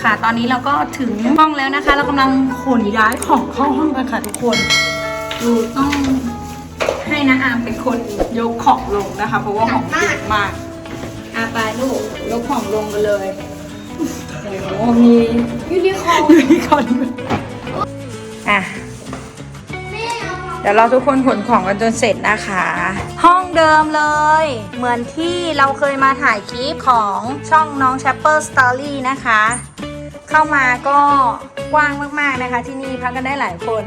ค่ะ ตอนนี้เราก็ถึงห้องแล้วนะคะ เรากำลังขนย้ายของเข้าห้องกันค่ะทุกคนดูต้องให้นะอามเป็นคนยกของลงนะคะ เพราะว่าของเยอะมากอาไปลูกยกของลงกันเลยโอ้โหมียูนิคอร์นยูนิคอร์นอะ เดี๋ยวเราทุกคนขนของกันจนเสร็จนะคะ ห้องเดิมเลย เหมือนที่เราเคยมาถ่ายคลิปของช่องน้อง Chapper Story นะคะ เข้ามาก็กว้างมากๆนะคะ ที่นี่พักกันได้หลายคน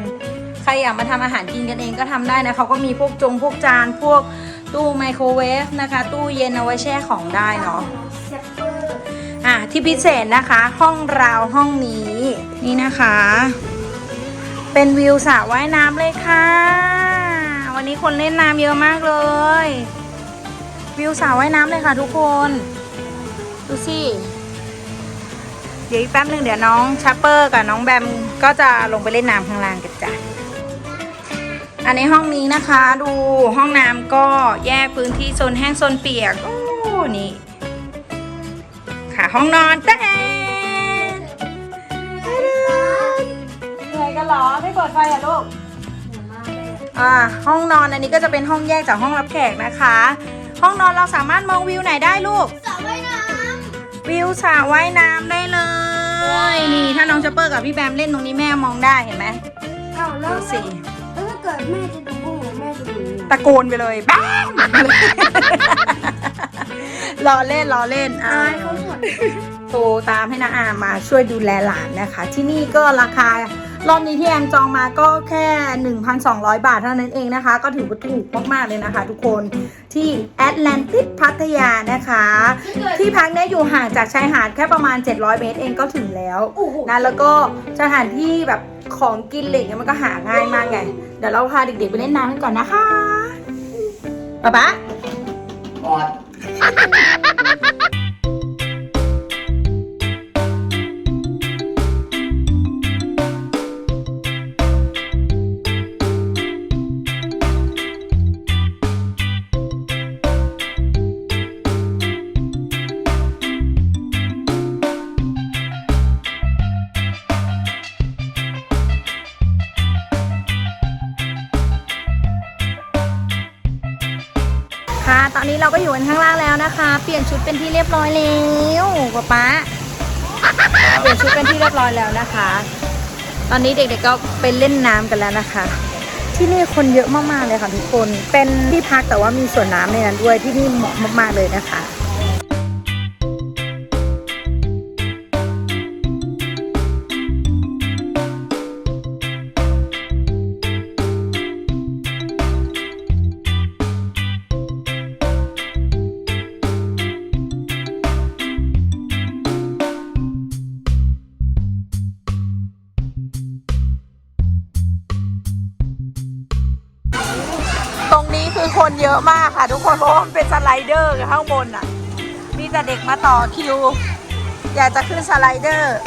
ใครอยากมาทำอาหารกินกันเองก็ทำได้นะเขาก็มีพวกจงพวกจานพวกตู้ไมโครเวฟนะคะ ตู้เย็นเอาไว้แช่ของได้เนาะอะที่พิเศษนะคะ ห้องเราห้องนี้นี่นะคะ เป็นวิวสระว่ายน้ำเลยค่ะ วันนี้คนเล่นน้ำเยอะมากเลย วิวสระว่ายน้ำเลยค่ะทุกคน ดูสิเดี๋ยวอีกแป๊บหนึ่งเดี๋ยวน้องชัปเปอร์กับน้องแบมก็จะลงไปเล่นน้ำข้างล่างกันจ้ะอันในห้องนี้นะคะดูห้องน้ำก็แยกพื้นที่โซนแห้งโซนเปียก โอ้นี่ ค่ะห้องนอนเต้ อยกันเหรอไม่เปิดไฟอะลูกอ่าห้องนอนอันนี้ก็จะเป็นห้องแยกจากห้องรับแขกนะคะ ห้องนอนเราสามารถมองวิวไหนได้ลูกสระว่ายน้วิวสระว่ายน้ำได้เลยนี่ถ้าน้องจะเปิดกับพี่แบมเล่นตรงนี้แม่มองได้เห็นไหมำเอ้าแล้ดูวสิแล้วถ้าเกิดแม่จะดูพวกหนูแม่จะดูยังไงตะโกนไปเลยบ้างรอเล่นรอเล่นอ่าอายเขาหมดโทรตามให้นาอามาช่วยดูแลหลานนะคะ ที่นี่ก็ราคา รอบนี้ที่แอมจองมาก็แค่ 1,200 บาทเท่านั้นเองนะคะ ก็ถือว่าถูกมากๆเลยนะคะทุกคนที่แอตแลนติสพัทยานะคะ ที่พักเนี่ยอยู่ห่างจากชายหาดแค่ประมาณ 700 เมตรเองก็ถึงแล้วโอ้โหนะแล้วก็สถานที่แบบของกินเหล็กเนี่ยมันก็หาง่ายมากไง เดี๋ยวเราพาเด็กๆไปเล่นน้ำกันก่อนนะคะป๊าป๊า ตอนนี้เราก็อยู่กันข้างล่างแล้วนะคะ เปลี่ยนชุดเป็นที่เรียบร้อยแล้วป๊าป๊าเปลี่ยนชุดเป็นที่เรียบร้อยแล้วนะคะ ตอนนี้เด็กๆก็ไปเล่นน้ำกันแล้วนะคะ ที่นี่คนเยอะมากๆเลยค่ะทุกคน เป็นที่พักแต่ว่ามีสวนน้ำในนั้นด้วยที่นี่เหมาะมากๆเลยนะคะ คนเยอะมากค่ะ ทุกคนเพราะว่ามันเป็นสไลเดอร์ข้างบนอะ มีแต่เด็กมาต่อคิว อยากจะขึ้นสไลเดอร์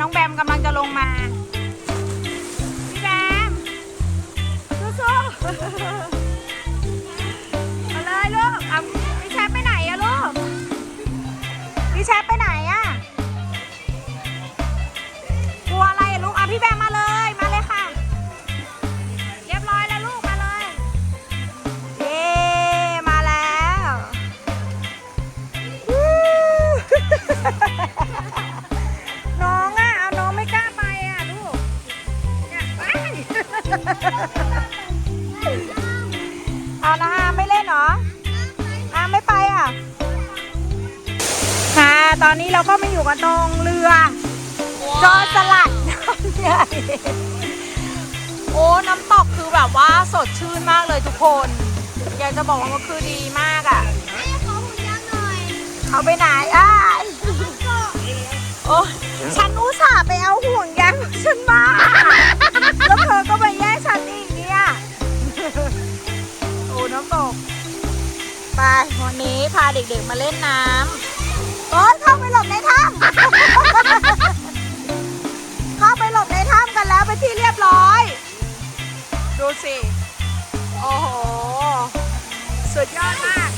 น้องแบมกำลังจะลงมา เอานะฮะไม่เล่นเหรออะไม่ไปอะค่ะตอนนี้เราก็มาอยู่กันตรงเรือจอสลัดน้ำใหญ่โอ้น้ำตกคือแบบว่าสดชื่นมากเลยทุกคน อยากจะบอกว่ามันคือดีมากอะ่ะแม่ขอหุ่นยางหน่อยเอาไปไหนอะโอ้ฉันอุตส่าห์ไปเอาห่วงยางของฉันมา ไป วันนี้พาเด็กๆมาเล่นน้ำโอ้ยเข้าไปหลบในถ้ำเข้าไปหลบในถ้ำกันแล้วเป็นที่เรียบร้อย ดูสิ โอ้โห สุดยอดมาก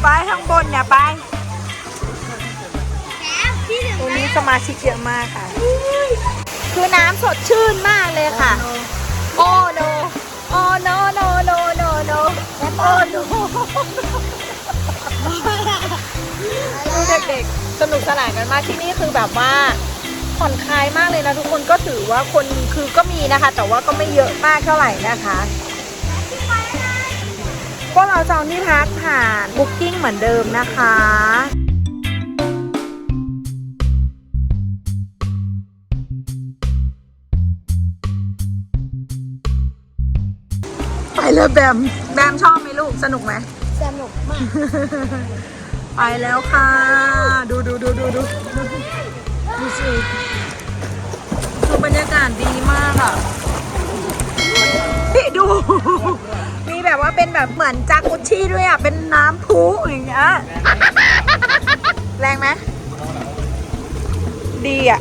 ไปข้างบนเนี่ยไปแถมที่หนึ่งตรงนี้สมาชิกเยอะมากค่ะ คือน้ำสดชื่นมากเลยค่ะ โอ้โน โอ้โนโนโนโนโนโอ้โนดูเด็กๆ สนุกสนานกันมากที่นี่คือแบบว่าผ่อนคลายมากเลยนะทุกคนก็ถือว่าคนคือก็มีนะคะ แต่ว่าก็ไม่เยอะมากเท่าไหร่นะคะพวกเราจองที่พักผ่านบุ๊กิ้งเหมือนเดิมนะคะ ไปเลยแบม แบมชอบไหมลูก สนุกไหม สนุกมาก ไปแล้วค่ะ ดูดูดูดูดูดูสิคือบรรยากาศดีมากอะพี่ดู มีแบบว่าเป็นแบบเหมือนจากุชชี่ด้วยอะ เป็นน้ำพุอย่างเงี้ย แรงไหม ดีอะ